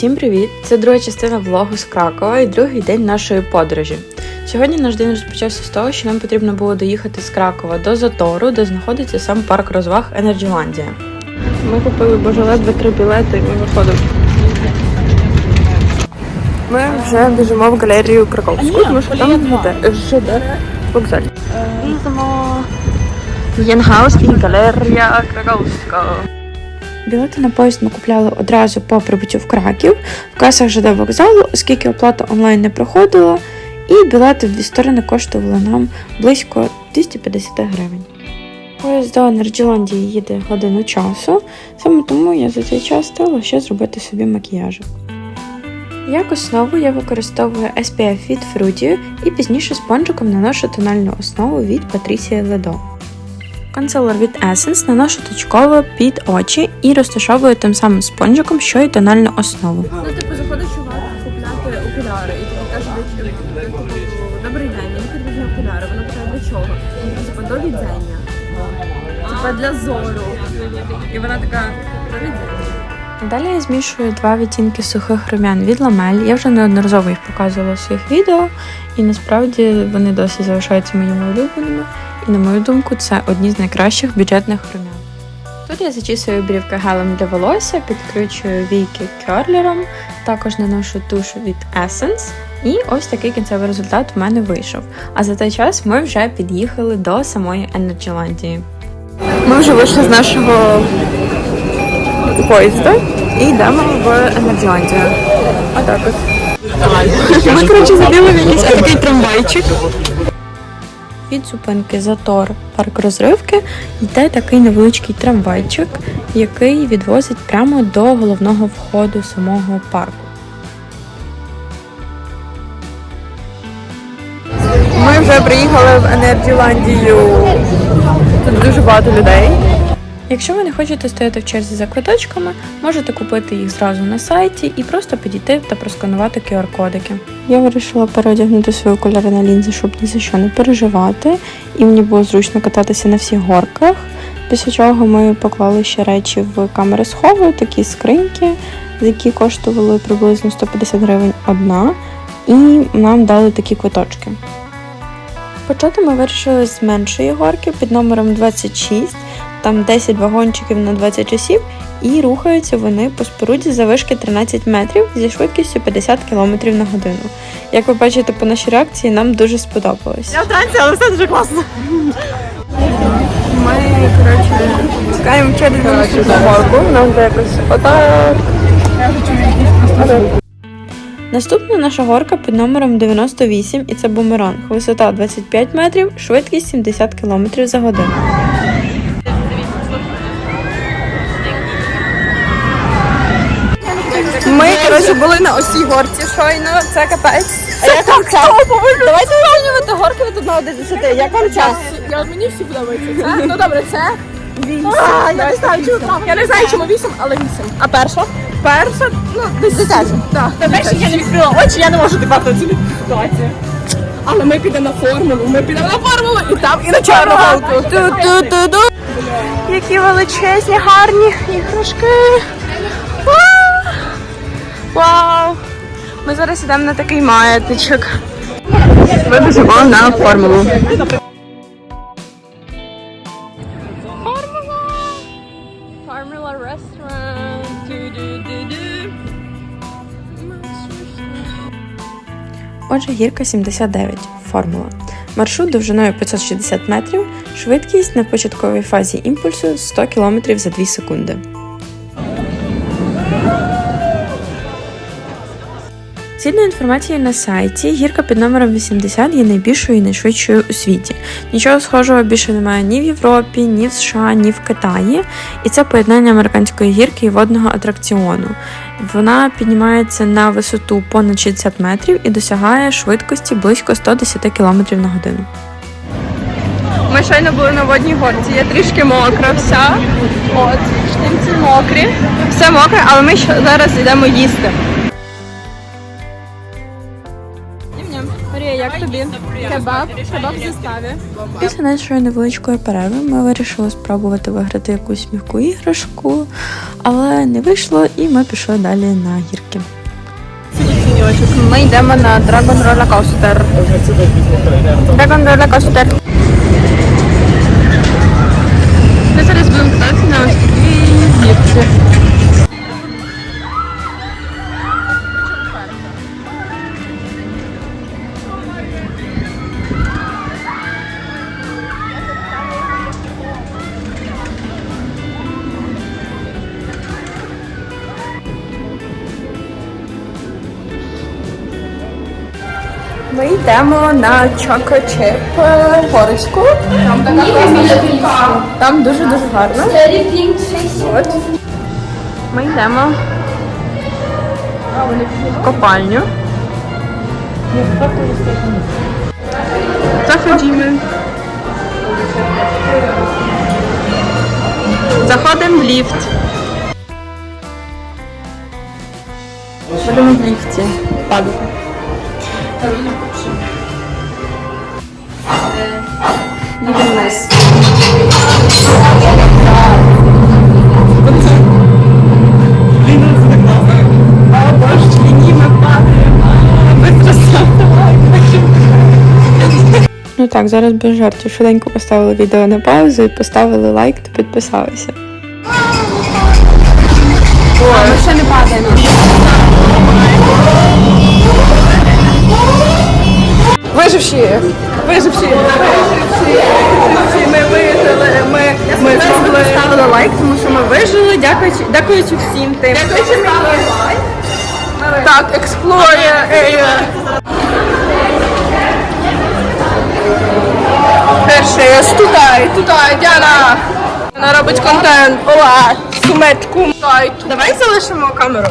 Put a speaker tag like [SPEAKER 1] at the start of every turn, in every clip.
[SPEAKER 1] Всім привіт! Це друга частина влогу з Кракова і другий день нашої подорожі. Сьогодні наш день розпочався з того, що нам потрібно було доїхати з Кракова до Затору, де знаходиться сам парк розваг Енерджіландія. Ми купили боже ледве три білети і ми виходимо. Ми вже біжимо в галерею Краковську, тому що там ЖД, ЖД вокзаль. Їдемо в Єнгаус і галерея Краковська. Білети на поїзд ми купляли одразу по прибуттю в Краків в касах ЖД вокзалу, оскільки оплата онлайн не проходила, і білети в дві сторони коштували нам близько 250 гривень. Поїзд до Енерджіландії їде годину часу, саме тому я за цей час стала ще зробити собі макіяж. Як основу я використовую SPF від Fruity і пізніше спонжиком наношу тональну основу від Patricia Ledo. Консилер від Essence наношу точково під очі і розташовую тим самим спонжиком, що й тональну основу.
[SPEAKER 2] Ну, типу, заходиш бар купляти окуляри, і тобі каже, типу, добрий день, мені потрібні окуляри. Вона питає, для чого? Типа, до відзення. Типа для зору. І вона така, до відзення.
[SPEAKER 1] Далі я змішую два відтінки сухих рум'ян від ламель. Я вже неодноразово їх показувала в своїх відео, і насправді вони досі залишаються моїми улюбленими. І на мою думку, це одні з найкращих бюджетних рум'ян. Тут я зачісую брівки гелем для волосся, підкручую війки керлером, також наношу туш від Essence. І ось такий кінцевий результат в мене вийшов. А за той час ми вже під'їхали до самої Енерджіландії. Ми вже вийшли з нашого поїзда і йдемо в Енерджіландію. Отак от. Ми, коротше, забіли в якийсь такий трамвайчик. Від зупинки Затор парк розривки йде такий невеличкий трамвайчик, який відвозить прямо до головного входу самого парку. Ми вже приїхали в Енерджіландію. Тут дуже багато людей. Якщо ви не хочете стояти в черзі за квиточками, можете купити їх зразу на сайті і просто підійти та просканувати QR-кодики. Я вирішила переодягнути свої окуляри на лінзи, щоб ні за що не переживати, і мені було зручно кататися на всіх горках. Після чого ми поклали ще речі в камери схову, такі скриньки, які коштували приблизно 150 гривень одна, і нам дали такі квиточки. Почати ми вирішили з меншої горки під номером 26, там 10 вагончиків на 20 часів, і рухаються вони по споруді завишки 13 метрів зі швидкістю 50 км на годину. Як ви бачите по нашій реакції, нам дуже сподобалось.
[SPEAKER 2] Я в танці, але все дуже класно.
[SPEAKER 1] Ми, коротше, чекаємо через наступну нам буде якось отак. Наступна наша горка під номером 98 і це бумеранг. Висота 25 метрів, швидкість 70 км за годину.
[SPEAKER 2] Ми, коротше, були на ось цій горці щойно, це капець. А як вам час? Давайте оцінювати горки від 1 до 10. Як вам час?
[SPEAKER 3] Я, мені всі подобаються. Це, ну добре, це.
[SPEAKER 2] А, я не знаю, чому там.
[SPEAKER 3] Я не знаю, чому вісім, але вісім.
[SPEAKER 2] А перша? Перша, ну, десь 10.
[SPEAKER 3] Так. Перше я не відкрила очі, я не можу тепер оцінити ситуацію. Але ми підемо на формулу, ми підемо на формулу і там, і на чорну голку.
[SPEAKER 2] Які величезні, гарні іграшки. Вау! Ми зараз йдемо на такий маятничок.
[SPEAKER 1] Ми біжимо на формулу.
[SPEAKER 2] Формула ресторан.
[SPEAKER 1] Отже, гірка 79. Формула. Маршрут довжиною 560 метрів, швидкість на початковій фазі імпульсу 100 км за 2 секунди. Згідно інформації на сайті, гірка під номером 80 є найбільшою і найшвидшою у світі. Нічого схожого більше немає ні в Європі, ні в США, ні в Китаї. І це поєднання американської гірки і водного атракціону. Вона піднімається на висоту понад 60 метрів і досягає швидкості близько 110 км на годину.
[SPEAKER 2] Ми щойно були на водній горці, я трішки мокра вся. От, штанці мокрі. Все мокре, але ми зараз йдемо їсти. Як тобі? Кебаб, кебаб в заставі.
[SPEAKER 1] Після нашої невеличкої перерви ми вирішили спробувати виграти якусь м'яку іграшку, але не вийшло, і ми пішли далі на гірки.
[SPEAKER 2] Ми йдемо на Dragon Roller Coaster. Dragon Roller Coaster. Йдемо на чокочип горочку. Там така класна Там дуже-дуже гарно. От. Ми йдемо в копальню. Заходимо. Заходимо в ліфт. Будемо в ліфті падати. Вниз.
[SPEAKER 1] Ну так, зараз без жартів. Швиденько поставили відео на паузу і поставили лайк та підписалися.
[SPEAKER 2] Ми ще не падаємо.
[SPEAKER 3] Виживші! Виживші! Виживші! Ми вижили! Ми, ми змогли.
[SPEAKER 2] Ставили лайк, тому що ми вижили, дякуючи, дякуючи всім тим.
[SPEAKER 3] Дякуючи мені. Так, експлорія. Перше, тутай, тутай, Діана. Вона робить контент. Ола, сумечку. Давай залишимо камеру.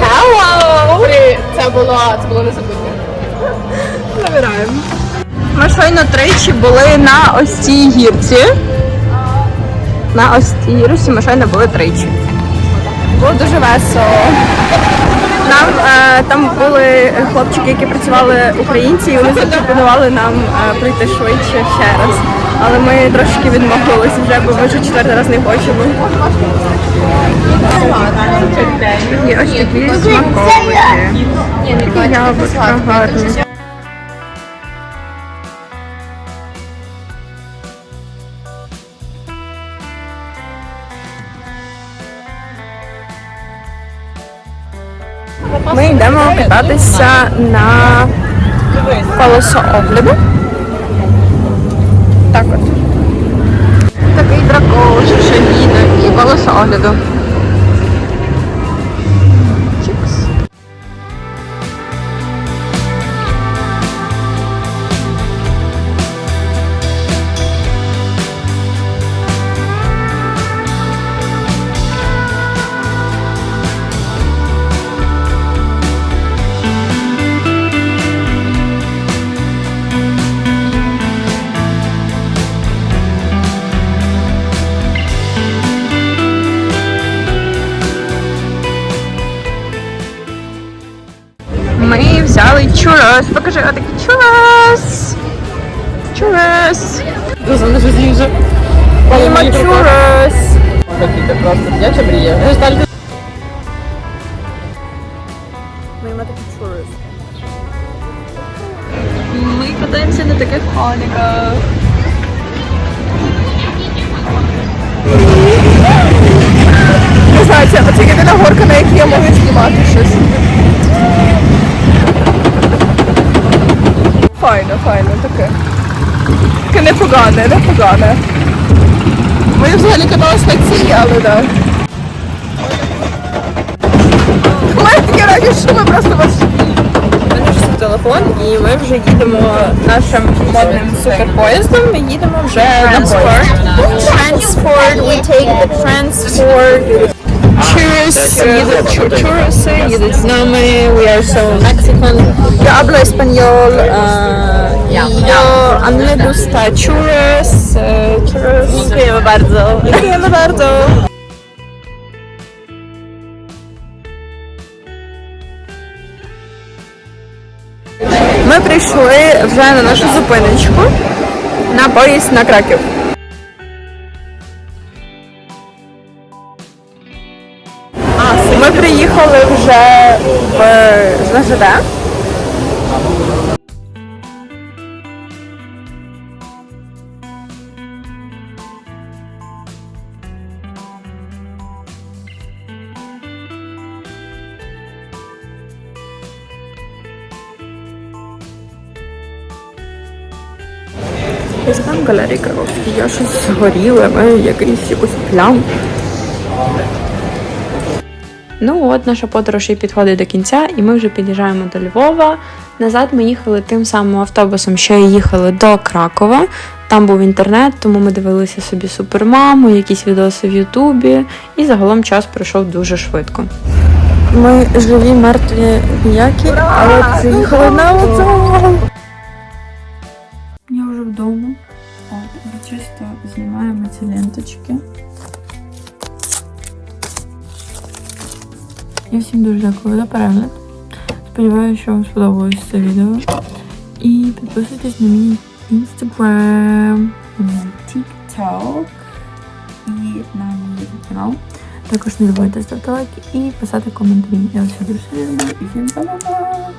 [SPEAKER 3] Hello! Привіт. Це було, це було незабутнє. Набираємо.
[SPEAKER 2] Ми щойно тричі були на ось цій гірці. На ось цій гірці ми щойно були тричі. Було дуже весело. Нам е, там були хлопчики, які працювали українці, і вони запропонували нам е, прийти швидше ще раз. Але ми трошки відмовилися вже, бо ми вже четвертий раз не хочемо. І ось такі смаковики. Такі яблучка гарні. Ми йдемо кататися на колесоогляду. Так от. Такий дракон, що і колесоогляду. Чикс. Ми взяли чурос. Покажи отакий чурос. Чурос. Їмо чурос.
[SPEAKER 3] Це просто мрія.
[SPEAKER 2] Ми їмо такий чурос.
[SPEAKER 1] Ми катаємося на таких кониках.
[SPEAKER 3] Не знаю, це єдина горка, на якій я можу знімати щось. Файно, файно, таке. Таке непогане, непогане. Ми взагалі каталися на цій, але мене таке раді, що ми просто вас
[SPEAKER 2] Виносимо телефон і ми вже їдемо нашим модним суперпоїздом. Ми їдемо вже на поїзд. Transport, we take the transport. Cheers, їдуть чу- чуруси, їдуть з нами, we are so Mexican. Yo hablo español, uh, y yo, a mí me gusta churros, uh, churros. Dziękujemy bardzo. Dziękujemy bardzo.
[SPEAKER 1] Ми прийшли вже на нашу зупиночку на поїзд на Краків. Ми приїхали вже в на ЖД. Ось там галерія Кравовський. Я щось згоріла, маю якийсь якусь плям. Ну от наша подорож і підходить до кінця, і ми вже під'їжджаємо до Львова. Назад ми їхали тим самим автобусом, що і їхали до Кракова. Там був інтернет, тому ми дивилися собі супермаму, якісь відоси в Ютубі, і загалом час пройшов дуже швидко. Ми живі, мертві ніякі, але приїхали на вокзал. Я вже вдома. От, ми чисто знімаємо ці ленточки. Я всім дуже дякую за перегляд. Сподіваюся, що вам сподобалось це відео. І підписуйтесь на мій інстаграм, TikTok і на мій канал. Також не забудьте ставити лайки і писати коментарі. Я вас дуже люблю і всім па-па-па!